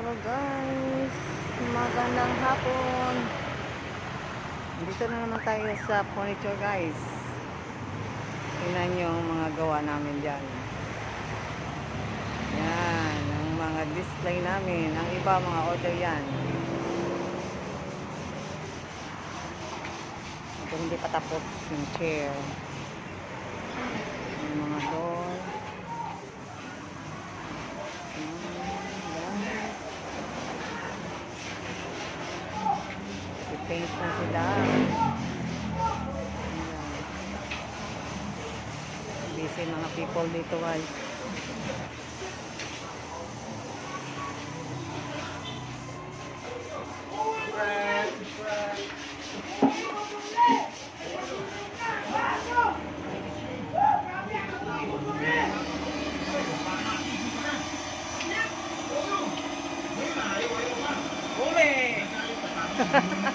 Hello guys, magandang hapon. Dito na naman tayo sa furniture guys. Tingnan nyo ang mga gawa namin dyan. Yan, ang mga display namin. Ang iba mga order yan. Ito hindi pa tapos yung chair. paint na sila. Busy mga people dito guys. Ha ha ha.